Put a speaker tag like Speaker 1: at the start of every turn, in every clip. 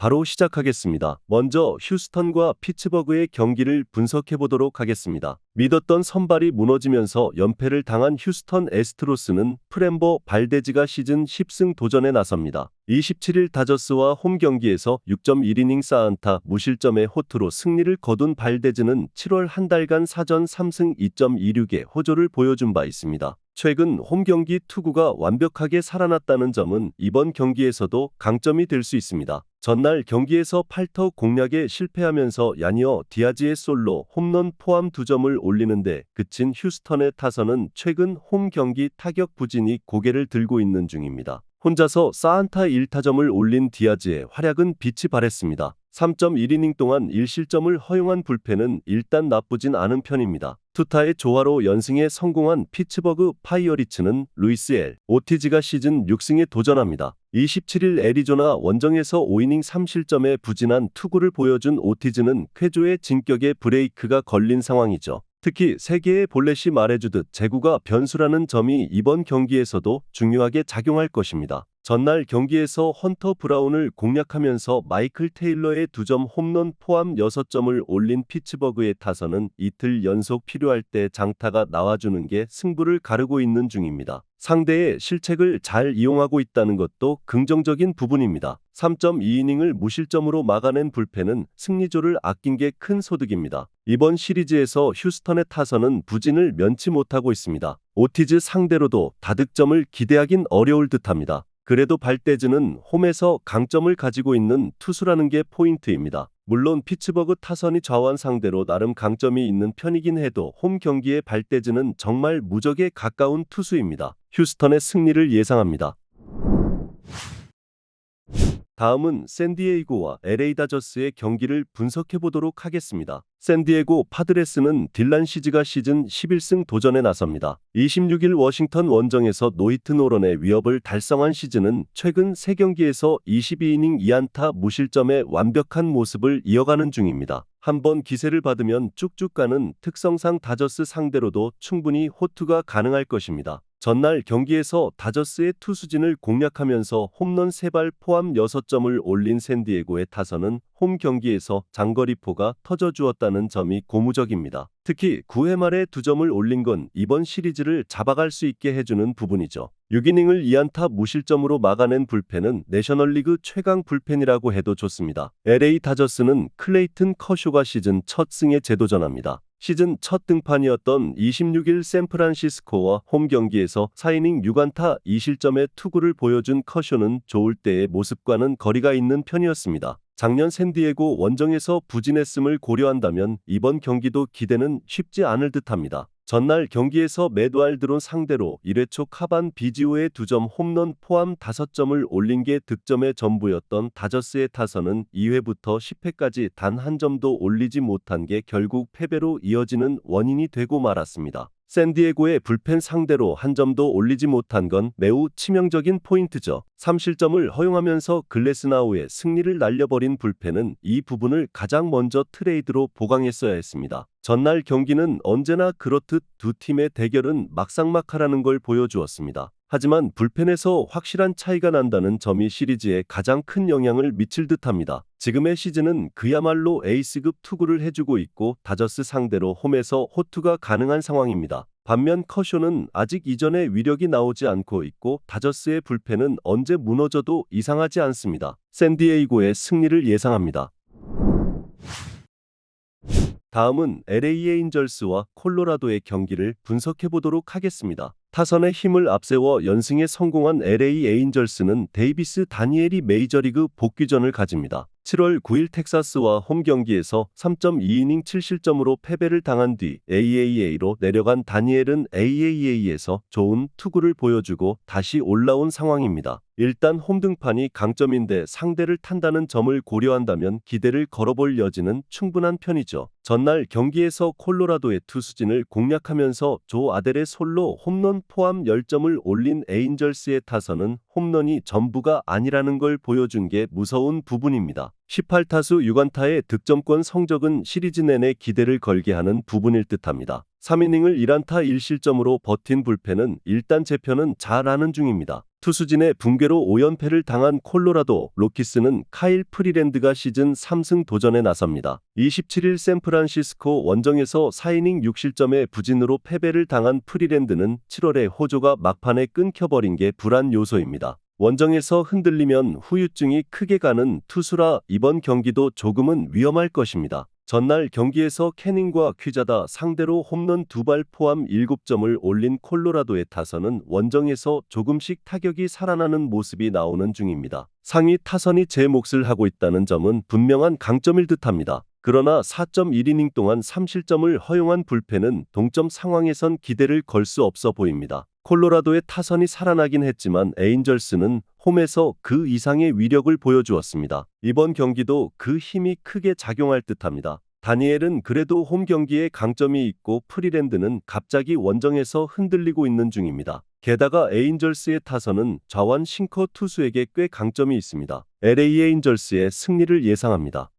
Speaker 1: 바로 시작하겠습니다. 먼저 휴스턴과 피츠버그의 경기를 분석해 보도록 하겠습니다. 믿었던 선발이 무너지면서 연패를 당한 휴스턴 에스트로스는 프렘보 발데즈가 시즌 10승 도전에 나섭니다. 27일 다저스와 홈 경기에서 6.1이닝 사안타 무실점의 호투로 승리를 거둔 발데즈는 7월 한 달간 사전 3승 2.26의 호조를 보여준 바 있습니다. 최근 홈 경기 투구가 완벽하게 살아났다는 점은 이번 경기에서도 강점이 될 수 있습니다. 전날 경기에서 8터 공략에 실패하면서 야니어 디아지의 솔로 홈런 포함 2점을 올리는데 그친 휴스턴의 타선은 최근 홈 경기 타격 부진이 고개를 들고 있는 중입니다. 혼자서 사안타 1타점을 올린 디아즈의 활약은 빛이 발했습니다. 3.1이닝 동안 1실점을 허용한 불펜은 일단 나쁘진 않은 편입니다. 투타의 조화로 연승에 성공한 피츠버그 파이어리츠는 루이스 엘 오티즈가 시즌 6승에 도전합니다. 27일 애리조나 원정에서 5이닝 3실점에 부진한 투구를 보여준 오티즈는 쾌조의 진격에 브레이크가 걸린 상황이죠. 특히 세계의 볼넷이 말해주듯 제구가 변수라는 점이 이번 경기에서도 중요하게 작용할 것입니다. 전날 경기에서 헌터 브라운을 공략하면서 마이클 테일러의 2점 홈런 포함 6점을 올린 피츠버그의 타선은 이틀 연속 필요할 때 장타가 나와주는 게 승부를 가르고 있는 중입니다. 상대의 실책을 잘 이용하고 있다는 것도 긍정적인 부분입니다. 3.2이닝을 무실점으로 막아낸 불펜은 승리조를 아낀 게 큰 소득입니다. 이번 시리즈에서 휴스턴의 타선은 부진을 면치 못하고 있습니다. 오티즈 상대로도 다득점을 기대하긴 어려울 듯합니다. 그래도 발대즈는 홈에서 강점을 가지고 있는 투수라는 게 포인트입니다. 물론 피츠버그 타선이 좌완 상대로 나름 강점이 있는 편이긴 해도 홈 경기의 발대즈는 정말 무적에 가까운 투수입니다. 휴스턴의 승리를 예상합니다. 다음은 샌디에이고와 LA 다저스의 경기를 분석해 보도록 하겠습니다. 샌디에고 파드레스는 딜란 시즈가 시즌 11승 도전에 나섭니다. 26일 워싱턴 원정에서 노히트 노런의 위협을 달성한 시즈는 최근 3경기에서 22이닝 2안타 무실점의 완벽한 모습을 이어가는 중입니다. 한번 기세를 받으면 쭉쭉 가는 특성상 다저스 상대로도 충분히 호투가 가능할 것입니다. 전날 경기에서 다저스의 투수진을 공략하면서 홈런 3발 포함 6점을 올린 샌디에고의 타선은 홈 경기에서 장거리포가 터져주었다는 점이 고무적입니다. 특히 9회 말에 2점을 올린 건 이번 시리즈를 잡아갈 수 있게 해주는 부분이죠. 6이닝을 2안타 무실점으로 막아낸 불펜은 내셔널리그 최강 불펜이라고 해도 좋습니다. LA 다저스는 클레이튼 커쇼가 시즌 첫 승에 재도전합니다. 시즌 첫 등판이었던 26일 샌프란시스코와 홈 경기에서 4이닝 6안타 2실점의 투구를 보여준 커쇼는 좋을 때의 모습과는 거리가 있는 편이었습니다. 작년 샌디에고 원정에서 부진했음을 고려한다면 이번 경기도 기대는 쉽지 않을 듯합니다. 전날 경기에서 매드알드론 상대로 1회 초 카반 비지오의 2점 홈런 포함 5점을 올린 게 득점의 전부였던 다저스의 타선은 2회부터 10회까지 단 한 점도 올리지 못한 게 결국 패배로 이어지는 원인이 되고 말았습니다. 샌디에고의 불펜 상대로 한 점도 올리지 못한 건 매우 치명적인 포인트죠. 3실점을 허용하면서 글래스나우의 승리를 날려버린 불펜은 이 부분을 가장 먼저 트레이드로 보강했어야 했습니다. 전날 경기는 언제나 그렇듯 두 팀의 대결은 막상막하라는 걸 보여주었습니다. 하지만 불펜에서 확실한 차이가 난다는 점이 시리즈에 가장 큰 영향을 미칠 듯합니다. 지금의 시즌은 그야말로 에이스급 투구를 해주고 있고 다저스 상대로 홈에서 호투가 가능한 상황입니다. 반면 커쇼는 아직 이전의 위력이 나오지 않고 있고 다저스의 불펜은 언제 무너져도 이상하지 않습니다. 샌디에이고의 승리를 예상합니다. 다음은 LA 에인절스와 콜로라도의 경기를 분석해 보도록 하겠습니다. 타선의 힘을 앞세워 연승에 성공한 LA 에인절스는 데이비스 다니엘이 메이저리그 복귀전을 가집니다. 7월 9일 텍사스와 홈 경기에서 3.2이닝 7실점으로 패배를 당한 뒤 AAA로 내려간 다니엘은 AAA에서 좋은 투구를 보여주고 다시 올라온 상황입니다. 일단 홈 등판이 강점인데 상대를 탄다는 점을 고려한다면 기대를 걸어볼 여지는 충분한 편이죠. 전날 경기에서 콜로라도의 투수진을 공략하면서 조 아델의 솔로 홈런 포함 10점을 올린 에인절스의 타선은 홈런이 전부가 아니라는 걸 보여준 게 무서운 부분입니다. 18타수 6안타의 득점권 성적은 시리즈 내내 기대를 걸게 하는 부분일 듯합니다. 3이닝을 1안타 1실점으로 버틴 불펜은 일단 재편은 잘하는 중입니다. 투수진의 붕괴로 5연패를 당한 콜로라도 로키스는 카일 프리랜드가 시즌 3승 도전에 나섭니다. 27일 샌프란시스코 원정에서 4이닝 6실점의 부진으로 패배를 당한 프리랜드는 7월에 호조가 막판에 끊겨버린 게 불안 요소입니다. 원정에서 흔들리면 후유증이 크게 가는 투수라 이번 경기도 조금은 위험할 것입니다. 전날 경기에서 캐닝과 퀴자다 상대로 홈런 두 발 포함 7점을 올린 콜로라도의 타선은 원정에서 조금씩 타격이 살아나는 모습이 나오는 중입니다. 상위 타선이 제 몫을 하고 있다는 점은 분명한 강점일 듯합니다. 그러나 4.1이닝 동안 3실점을 허용한 불펜은 동점 상황에선 기대를 걸 수 없어 보입니다. 콜로라도의 타선이 살아나긴 했지만 에인절스는 홈에서 그 이상의 위력을 보여주었습니다. 이번 경기도 그 힘이 크게 작용할 듯합니다. 다니엘은 그래도 홈 경기에 강점이 있고 프리랜드는 갑자기 원정에서 흔들리고 있는 중입니다. 게다가 에인절스의 타선은 좌완 싱커 투수에게 꽤 강점이 있습니다. LA 에인절스의 승리를 예상합니다.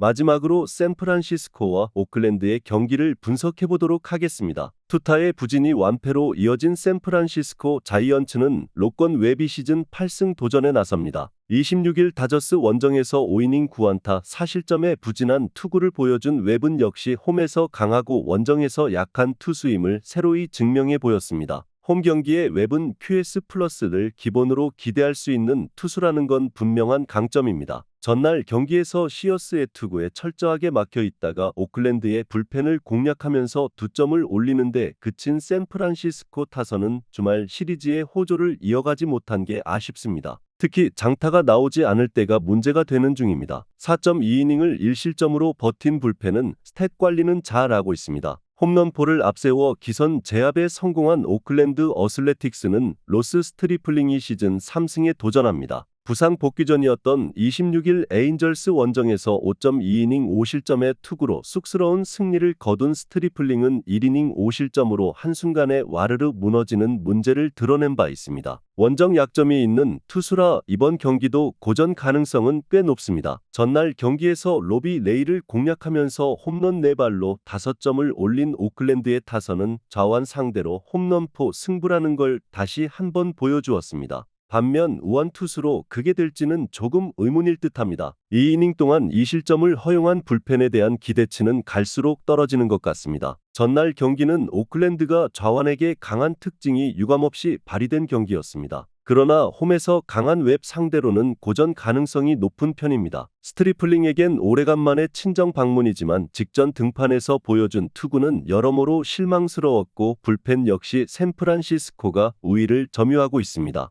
Speaker 1: 마지막으로 샌프란시스코와 오클랜드의 경기를 분석해 보도록 하겠습니다. 투타의 부진이 완패로 이어진 샌프란시스코 자이언츠는 로건 웨비 시즌 8승 도전에 나섭니다. 26일 다저스 원정에서 5이닝 9안타 4실점의 부진한 투구를 보여준 웹은 역시 홈에서 강하고 원정에서 약한 투수임을 새로이 증명해 보였습니다. 홈 경기에 웹은 QS 플러스를 기본으로 기대할 수 있는 투수라는 건 분명한 강점입니다. 전날 경기에서 시어스의 투구에 철저하게 막혀 있다가 오클랜드의 불펜을 공략하면서 두 점을 올리는데 그친 샌프란시스코 타선은 주말 시리즈의 호조를 이어가지 못한 게 아쉽습니다. 특히 장타가 나오지 않을 때가 문제가 되는 중입니다. 4.2이닝을 1실점으로 버틴 불펜은 스탯 관리는 잘하고 있습니다. 홈런포를 앞세워 기선 제압에 성공한 오클랜드 어슬레틱스는 로스 스트리플링이 시즌 3승에 도전합니다. 부상 복귀 전이었던 26일 에인절스 원정에서 5.2이닝 5실점의 투구로 쑥스러운 승리를 거둔 스트리플링은 1이닝 5실점으로 한순간에 와르르 무너지는 문제를 드러낸 바 있습니다. 원정 약점이 있는 투수라 이번 경기도 고전 가능성은 꽤 높습니다. 전날 경기에서 로비 레이를 공략하면서 홈런 4발로 5점을 올린 오클랜드의 타선은 좌완 상대로 홈런포 승부라는 걸 다시 한번 보여주었습니다. 반면 우완 투수로 그게 될지는 조금 의문일 듯합니다. 2이닝 동안 2실점을 허용한 불펜에 대한 기대치는 갈수록 떨어지는 것 같습니다. 전날 경기는 오클랜드가 좌완에게 강한 특징이 유감없이 발휘된 경기였습니다. 그러나 홈에서 강한 웹 상대로는 고전 가능성이 높은 편입니다. 스트리플링에겐 오래간만에 친정 방문이지만 직전 등판에서 보여준 투구는 여러모로 실망스러웠고 불펜 역시 샌프란시스코가 우위를 점유하고 있습니다.